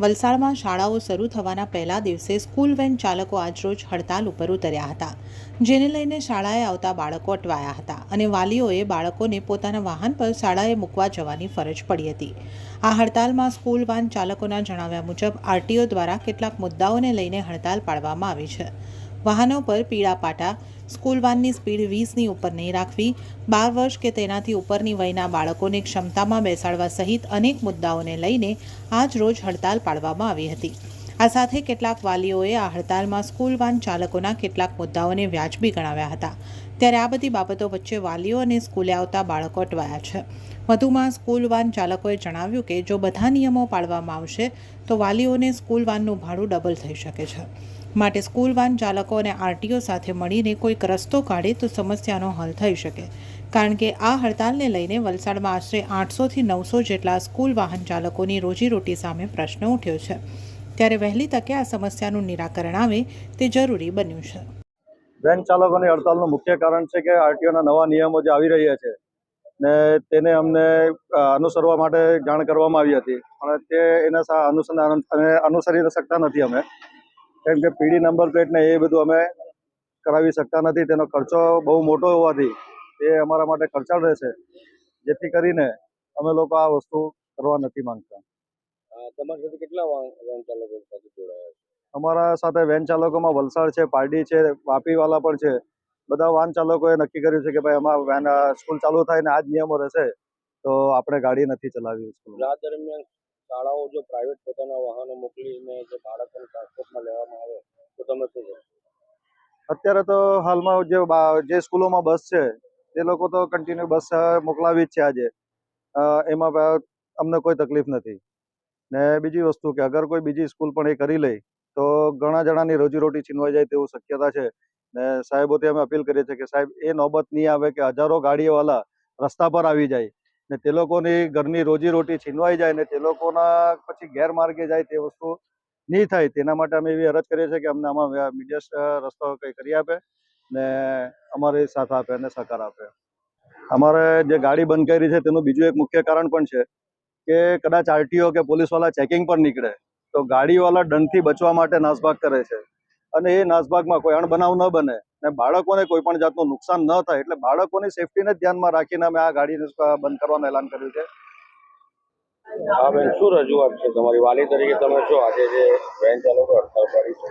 વલસાડમાં શાળાઓ શરૂ થવાના પહેલા દિવસે સ્કૂલ વેન ચાલકો આજરોજ હડતાલ ઉપર ઉતર્યા હતા, જેને લઈને શાળાએ આવતા બાળકો અટવાયા હતા અને વાલીઓએ બાળકોને પોતાના વાહન પર શાળાએ મૂકવા જવાની ફરજ પડી હતી. આ હડતાલમાં સ્કૂલ વાન ચાલકોના જણાવ્યા મુજબ આરટીઓ દ્વારા કેટલાક મુદ્દાઓને લઈને હડતાલ પાડવામાં આવી છે. વાહનો પર પીળા પાટા, સ્કૂલ વાનની સ્પીડ વીસની ઉપર નહીં રાખવી, બાર વર્ષ કે તેનાથી ઉપરની વયના બાળકોને ક્ષમતામાં બેસાડવા સહિત અનેક મુદ્દાઓને લઈને આજ રોજ હડતાલ પાડવામાં આવી હતી. આ સાથે કેટલાક વાલીઓએ આ હડતાલમાં સ્કૂલ વાન ચાલકોના કેટલાક મુદ્દાઓને વ્યાજબી ગણાવ્યા હતા. ત્યારે આ બધી બાબતો વચ્ચે વાલીઓ અને સ્કૂલે આવતા બાળકો અટવાયા છે. વધુમાં સ્કૂલ વાન ચાલકોએ જણાવ્યું કે જો બધા નિયમો પાળવામાં આવશે, તો વાલીઓને સ્કૂલ વાનનું ભાડું ડબલ થઈ શકે છે. માટે સ્કૂલ વાન ચાલકો અને આરટીઓ સાથે મળીને કોઈક રસ્તો કાઢે તો સમસ્યાનો હલ થઈ શકે. કારણ કે આ હડતાલને લઈને વલસાડમાં આશરે આઠસોથી નવસો જેટલા સ્કૂલ વાહન ચાલકોની રોજીરોટી સામે પ્રશ્ન ઉઠ્યો છે. ત્યારે વહેલી તકે આ સમસ્યાનું નિરાકરણ આવે તે જરૂરી બન્યું છે. વેન ચાલકોની હડતાલનું મુખ્ય કારણ છે કે આરટીઓના નવા નિયમો જે આવી રહ્યા છે ને તેને અમને અનુસરવા માટે જાણ કરવામાં આવી હતી. પણ તે એના અનુસંધાન અને અનુસરી શકતા નથી અમે. કેમ કે પીડી નંબર પ્લેટ ને એ બધું અમે કરાવી શકતા નથી. તેનો ખર્ચો બહુ મોટો હોવાથી એ અમારા માટે ખર્ચાળ રહેશે. જેથી કરીને અમે લોકો આ વસ્તુ કરવા નથી માંગતા. તમારી સાથે કેટલા વાહન ચાલકો સાથે જોડાયા અમારા સાથે વેન ચાલકોમાં વલસાડ છે પારડી છે વાપીવાલા પણ છે. બધા વાહન ચાલકોએ નક્કી કર્યું છે કે ભાઈ અમારા વેન સ્કૂલ ચાલુ થાય ને આ જ નિયમો રહેશે તો આપણે ગાડી નથી ચલાવી સ્કૂલ રાત દરમિયાન શાળાઓ જો પ્રાઇવેટ પોતાના વાહનો મોકલીને જે બાળકોને ટ્રાન્સપોર્ટમાં લેવામાં આવે, તો તમે શું અત્યારે તો હાલમાં જે જે સ્કૂલોમાં બસ છે તે લોકો તો કન્ટિન્યુ બસ મોકલાવી જ છે આજે. એમાં અમને કોઈ તકલીફ નથી. ને બીજી વસ્તુ કે અગર કોઈ બીજી સ્કૂલ પણ એ કરી લે, તો ઘણા જણાની રોજીરોટી છીનવાઈ જાય તેવું શક્યતા છે. ને સાહેબોથી અમે અપીલ કરીએ છીએ કે સાહેબ, એ નોબત નહીં આવે કે હજારો ગાડીઓવાળા રસ્તા પર આવી જાય. ને તે લોકોની ઘરની રોજીરોટી છીનવાઈ જાય ને તે લોકોના પછી ગેરમાર્ગે જાય તે વસ્તુ નહીં થાય. તેના માટે અમે એવી અરજ કરીએ છીએ કે અમને આમાં મીડિયા રસ્તો કંઈ કરી આપે ને અમારી સાથ આપે અને સહકાર આપે. અમારે જે ગાડી બંધ કરી છે તેનું બીજું એક મુખ્ય કારણ પણ છે કે કદાચ આરટીઓ કે પોલીસવાળા ચેકિંગ પર નીકળે તો ગાડીવાળા દંડથી બચવા માટે નાસભાગ કરે છે. અને એ નાસભાગમાં કોઈ અણબનાવ ન બને. બાળકોને કોઈ પણ જાતનું નુકસાન ન થાય એટલે બાળકોની સેફટીને ધ્યાનમાં રાખીને અમે આ ગાડીને બંધ કરવાનું એલાન કર્યું છે. હા બેન શું રજૂઆત છે? તમારી વાલી તરીકે તમે શું આજે જે વેન ચાલકો હડતાલ પાડી છે?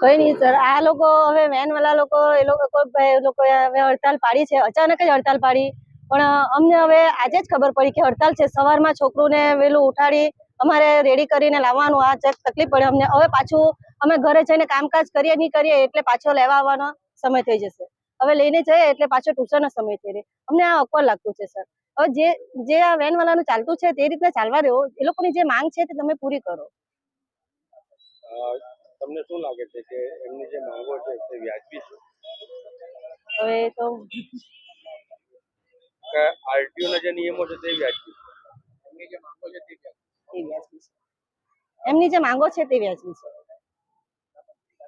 કઈ નહીં સર. આ લોકો હવે વેન વાળા લોકો એ લોકો કોઈ હવે હડતાલ પાડી છે. અચાનક જ હડતાલ પાડી. પણ અમને હવે આજે જ ખબર પડી કે હડતાલ છે. સવારમાં છોકરુંને વહેલું ઉઠાડી અમારે રેડી કરીને લાવવાનું આ તકલીફ પડે અમને. હવે પાછું અમે ઘરે જઈને કામકાજ કરીએ નહીં કરીએ એટલે પાછો લેવા આવવાનો. સમય થઈ જશે. હવે લઈને જઈએ એટલે પાછો ટ્યુશનનો સમય થઈ રહે. અમને આ અકવર લાગતું છે સર. હવે જે જે આ વેન વાળાનું ચાલતું છે તે રીતના ચાલવા રહ્યો એ લોકોની જે માંગ છે તે તમે પૂરી કરો. તમને શું લાગે છે કે એમની જે માંગો છે તે વ્યાજબી છે? હવે તો કે આરટીઓ ના જે નિયમો છે તે વ્યાજબી છે? એમની જે માંગો છે તે વ્યાજબી છે. એમની જે માંગો છે તે વ્યાજબી છે.